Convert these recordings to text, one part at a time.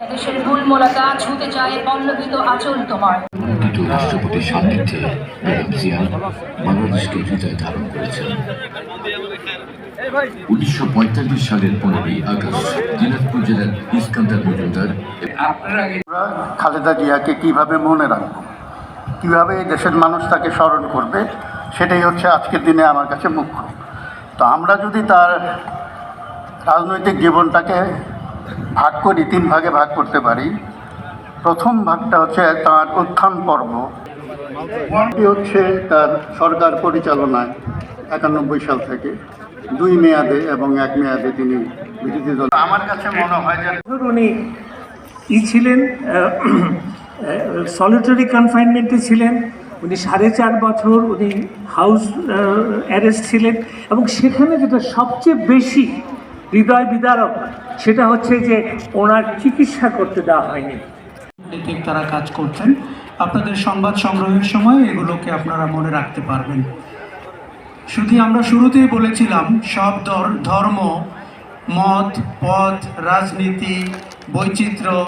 দেশের মূল মোলাকা ছুতে চায় পল্লবিত আচল তোমার। দ্বিতীয় রাষ্ট্রপতির সান্নিধ্যে বেগম জিয়া বাংলাদেশকে হৃদয় ধারণ করেছেন। উনিশশো পঁয়তাল্লিশ সালের পনেরোই আগস্ট দিনাজপুর জেলার ইস্কান্দার মজুমদার খালেদা জিয়াকে কীভাবে মনে রাখব? কীভাবে এই দেশের মানুষ তাকে স্মরণ করবে? সেটাই হচ্ছে আজকের দিনে আমার কাছে মুখ্য। তো আমরা যদি তার রাজনৈতিক জীবনটাকে ভাগ করি তিন ভাগে ভাগ করতে পারি। প্রথম ভাগটা হচ্ছে তার উত্থান পর্ব। হচ্ছে তার সরকার পরিচালনায় একানব্বই সাল থেকে। দুই মেয়াদে এবং এক মেয়াদে তিনি বিরোধী দল আমার কাছে মনে হয় যে উনি ই ছিলেন সলিটারি কনফাইনমেন্টে ছিলেন উনি সাড়ে চার বছর উনি হাউস অ্যারেস্ট ছিলেন এবং সেখানে যেটা সবচেয়ে বেশি হৃদয় বিদারক, সেটা হচ্ছে যে ওনার চিকিৎসা করতে দেওয়া হয়নি। তারা কাজ করছেন। আপনাদের সংবাদ সংগ্রহের সময় এগুলোকে আপনারা মনে রাখতে পারবেন। শুধু আমরা শুরুতেই বলেছিলাম, সব ধর- ধর্ম, মত, পথ, রাজনীতি, বৈচিত্র্য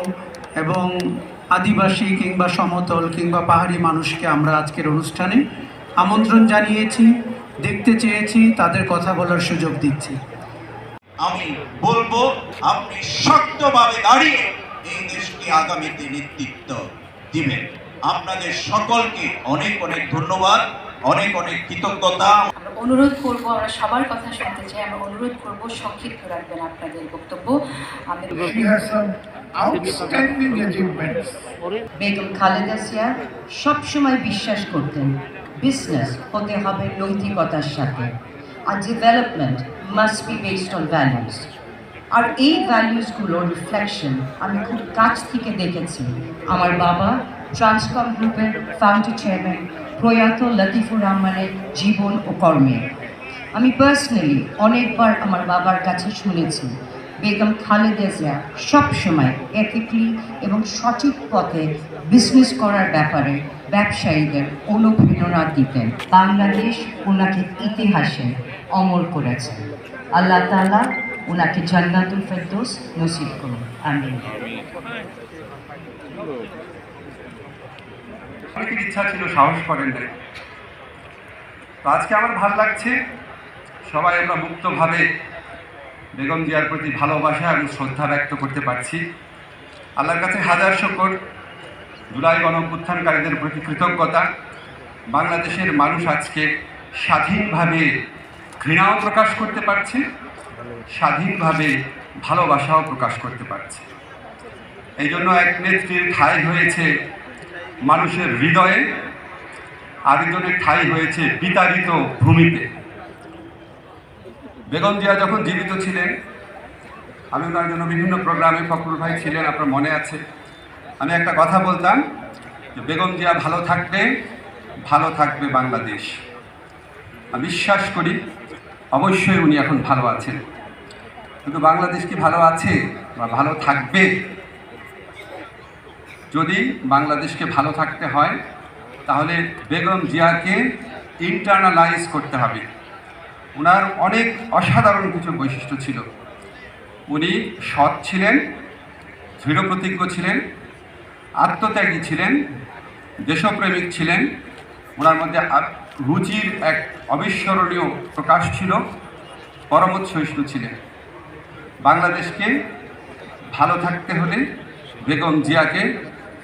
এবং আদিবাসী কিংবা সমতল কিংবা পাহাড়ি মানুষকে আমরা আজকের অনুষ্ঠানে আমন্ত্রণ জানিয়েছি, দেখতে চেয়েছি, তাদের কথা বলার সুযোগ দিচ্ছি। আমি বলব আপনি শক্তভাবে দাঁড়িয়ে এই দেশকে আগামীতে নেতৃত্ব দিবেন। আপনাদের সকলকে অনেক অনেক ধন্যবাদ অনেক অনেক কৃতজ্ঞতা। অনুরোধ করব আমরা সবার কথা শুনতে চাই আমরা অনুরোধ করব সংক্ষিপ্ত রাখবেন আপনাদের বক্তব্য. বেগম খালেদা জিয়া সবসময় বিশ্বাস করতেন বিজনেস হতে হবে নৈতিকতার সাথে। আর development must be based on values আর এই ভ্যালুসগুলোর রিফ্লেকশন আমি খুব কাছ থেকে দেখেছি। আমার বাবা ট্রান্সকম গ্রুপের ফাউন্ডার চেয়ারম্যান প্রয়াত লতিফুর রহমানের জীবন ও কর্মে। আমি পার্সোনালি অনেকবার আমার বাবার কাছে শুনেছি, বেগম খালেদা জিয়া সবসময় এথিকলি এবং সঠিক পথে বিজনেস করার ব্যাপারে ব্যবসায়ীদের অনুপ্রেরণা দিতেন। বাংলাদেশ ওনাকে ইতিহাসে অমর করেছে। আল্লাহ তাআলা ওনাকে জান্নাতুল ফেরদৌস নসিব করুন আমিন অনেকের ইচ্ছা ছিল, সাহস করেন নাই। তো আজকে আমার ভালো লাগছে, সবাই আমরা মুক্তভাবে বেগম জিয়ার প্রতি ভালোবাসা এবং শ্রদ্ধা ব্যক্ত করতে পারছি। আল্লাহর কাছে হাজার শকর, জুলাই গণ অভ্যুত্থানকারীদের প্রতি কৃতজ্ঞতা। বাংলাদেশের মানুষ আজকে স্বাধীনভাবে ঘৃণাও প্রকাশ করতে পারছে, স্বাধীনভাবে ভালোবাসাও প্রকাশ করতে পারছে। এই জন্য এক নেত্রীর ঠাই হয়েছে মানুষের হৃদয়ে, আরেকজনের ঠাই হয়েছে বিতাড়িত ভূমিতে। বেগম জিয়া যখন জীবিত ছিলেন, আমি ওনার জন্য বিভিন্ন প্রোগ্রামে ফখরুল ভাই ছিলেন, আপনার মনে আছে। আমি একটা কথা বলতাম যে বেগম জিয়া ভালো থাকবে ভালো থাকবে বাংলাদেশ। আমি বিশ্বাস করি অবশ্যই উনি এখন ভালো আছেন। কিন্তু বাংলাদেশ কি ভালো আছে বা ভালো থাকবে? যদি বাংলাদেশকে ভালো থাকতে হয়, তাহলে বেগম জিয়াকে ইন্টারনালাইজ করতে হবে। ওনার অনেক অসাধারণ কিছু বৈশিষ্ট্য ছিল। উনি সৎ ছিলেন দৃঢ়প্রতিজ্ঞ ছিলেন, আত্মত্যাগী ছিলেন, দেশপ্রেমিক ছিলেন। ওনার মধ্যে রুচির এক অবিস্মরণীয় প্রকাশ ছিল। পরমত সহিষ্ণু ছিলেন। বাংলাদেশকে ভালো থাকতে হলে বেগম জিয়াকে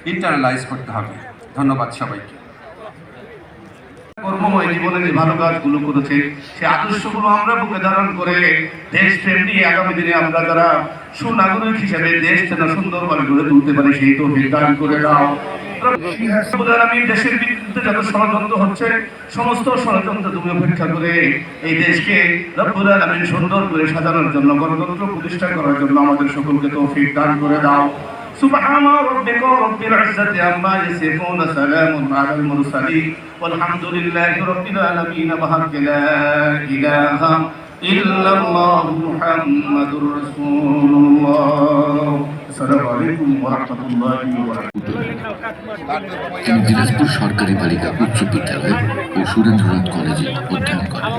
ইন্টারনালাইজ করতে হবে। ধন্যবাদ সবাইকে। কর্মময় জীবনে যে ভালো কাজগুলো করেছে সেই আদর্শগুলো আমরা বুকে ধারণ করে দেশ নিয়ে আগামী দিনে আমরা যারা সুনাগরিক হিসেবে দেশ যেন সুন্দরভাবে গড়ে তুলতে পারে, সেই তো দান করে দাও। দেশের বিরুদ্ধে যত ষড়যন্ত্র হচ্ছে সমস্ত ষড়যন্ত্র তুমি উপেক্ষা করে এই দেশকে রব্বুল আলামিন সুন্দর করে সাজানোর জন্য গণতন্ত্র প্রতিষ্ঠা করার জন্য আমাদের সকলকে তৌফিক দান করে দাও سبحان ربك رب العزة عما يصفون سلام على المرسلين والحمد لله رب العالمين بحق لا إله إلا الله محمد رسول الله আসসালামু আলাইকুম ওয়া রাহমাতুল্লাহি ওয়া বারাকাতুহু তিনি দিনাজপুর সরকারি বালিকা উচ্চ বিদ্যালয় ও সুরেন্দ্রনাথ কলেজে অধ্যয়ন করেন।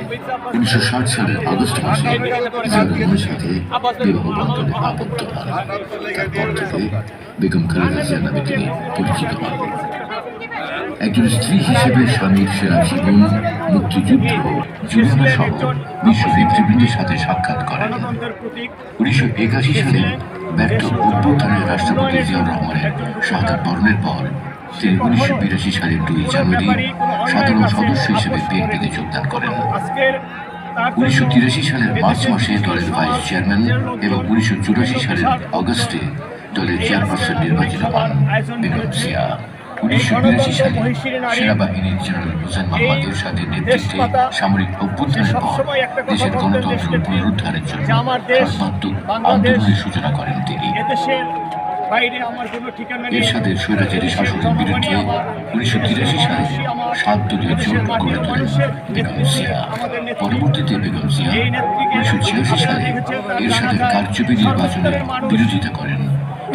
উনিশশো ষাট সালের আগস্ট মাসে সাথে বিবাহ বন্ধনে আবদ্ধ হন। তারপর থেকে বেগম খালেদা জিয়া নামে তিনি পরিচিত হন। একজন স্ত্রী হিসেবে স্বামীর সেরা জীবন, মুক্তিযুদ্ধ যুবনা সহ বিশ্ব নেতৃবৃন্দের সাথে সাক্ষাৎ করেন। উনিশশো একাশি সালে ব্যর্থ অভ্যুত্থানের রাষ্ট্রপতি জিয়াউর রহমানের শাহাদাত বরণের পর উনিশশো বিরাশি সালের দুই জানুয়ারি সাধারণ সদস্য হিসেবে বিএনপিতে যোগদান করেন। উনিশশো তিরাশি সালের মার্চ মাসে দলের ভাইস চেয়ারম্যান এবং উনিশশো চুরাশি সালের অগস্টে দলের চেয়ারপারসন নির্বাচিত হন বেগম জিয়া উনিশশো বিরাশি সালে সেনাবাহিনীর জেনারেল হোসেন মোহাম্মদ এরশাদের নেতৃত্বে সামরিক অভ্যুত্থানের পর দেশের গণতন্ত্র পুনরুদ্ধারের জন্য সর্বাত্মক আন্দোলনের সূচনা করেন তিনি। এরশাদের স্বৈরাচারী শাসনের বিরুদ্ধে উনিশশো তিরাশি সালে সাত দলীয় জোট গড়ে তোলেন বেগম জিয়া পরবর্তীতে বেগম জিয়া উনিশশো ছিয়াশি সালে এরশাদের কারচুপি নির্বাচনের বিরোধিতা করেন।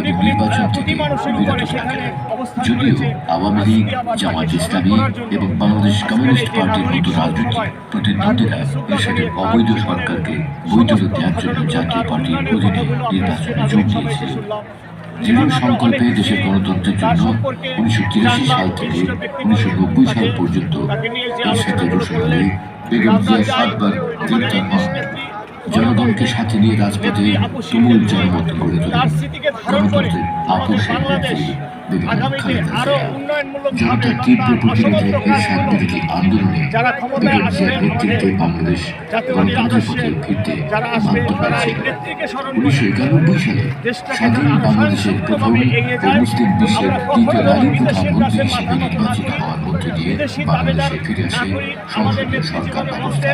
এবং নির্বাচন থেকে বিরত থাকেন। যদিও আওয়ামী লীগ জামাত ইসলামী এবং বাংলাদেশ কমিউনিস্ট পার্টির মতো রাজনৈতিক প্রতিদ্বন্দ্বীরা এরশাদের অবৈধ সরকারকে বৈধতা দেওয়ার জন্য জাতীয় পার্টির অধীনে নির্বাচনে যোগ দিয়েছিল দৃঢ় সংকল্পে দেশের গণতন্ত্রের জন্য উনিশশো তিরাশি সাল থেকে উনিশশো নব্বই সাল পর্যন্ত এর সাথে রসুলে বেগম জিয়া সাতবার গ্রেপ্তার হন জনগণকে সাথে নিয়ে রাজপথে তুমুল জনমত গড়ে জনতার তীব্র প্রতিরোধে এরশাদ বিরোধী আন্দোলনে বেগম জিয়ার নেতৃত্বে বাংলাদেশ গণতন্ত্রের পথে ফিরতে বাধ্য হয়েছিল উনিশশো একানব্বই সালে স্বাধীন বাংলাদেশের প্রথম ও মুসলিম বিশ্বের দ্বিতীয় নারী প্রধানমন্ত্রী হিসেবে নির্বাচিত হওয়ার মধ্য দিয়ে বাংলাদেশে ফিরে আসে সংসদীয় সরকার ব্যবস্থা।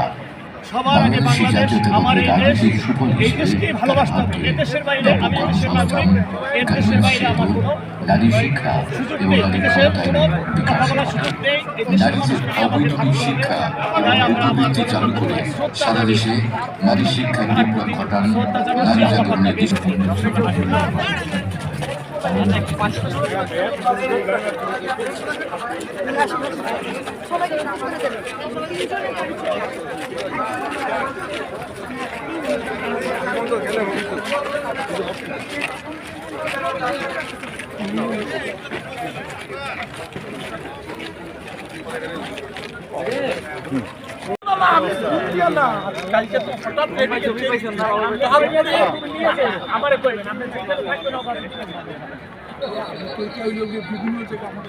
বাংলাদেশি জাতীয়তাবাদী রাজনীতির সুফল হিসেবে তার মাধ্যমে কর্মসংস্থান গার্মেন্টস শিল্প নারী শিক্ষা এবং নারী ক্ষমতায়নের বিকাশ। নারীদের অবৈতনিক শিক্ষা এবং উপবৃত্তি চালু করে সারা দেশে নারী শিক্ষার বিপ্লব ঘটান নারী জাগরণের হুম আমি দুধ দিয়া না কালকে তো হঠাৎ রেডি গেছে তারপরে আমার কইবেন আপনি যেখানে থাকবেন ওখানে বিভিন্ন যে কামড়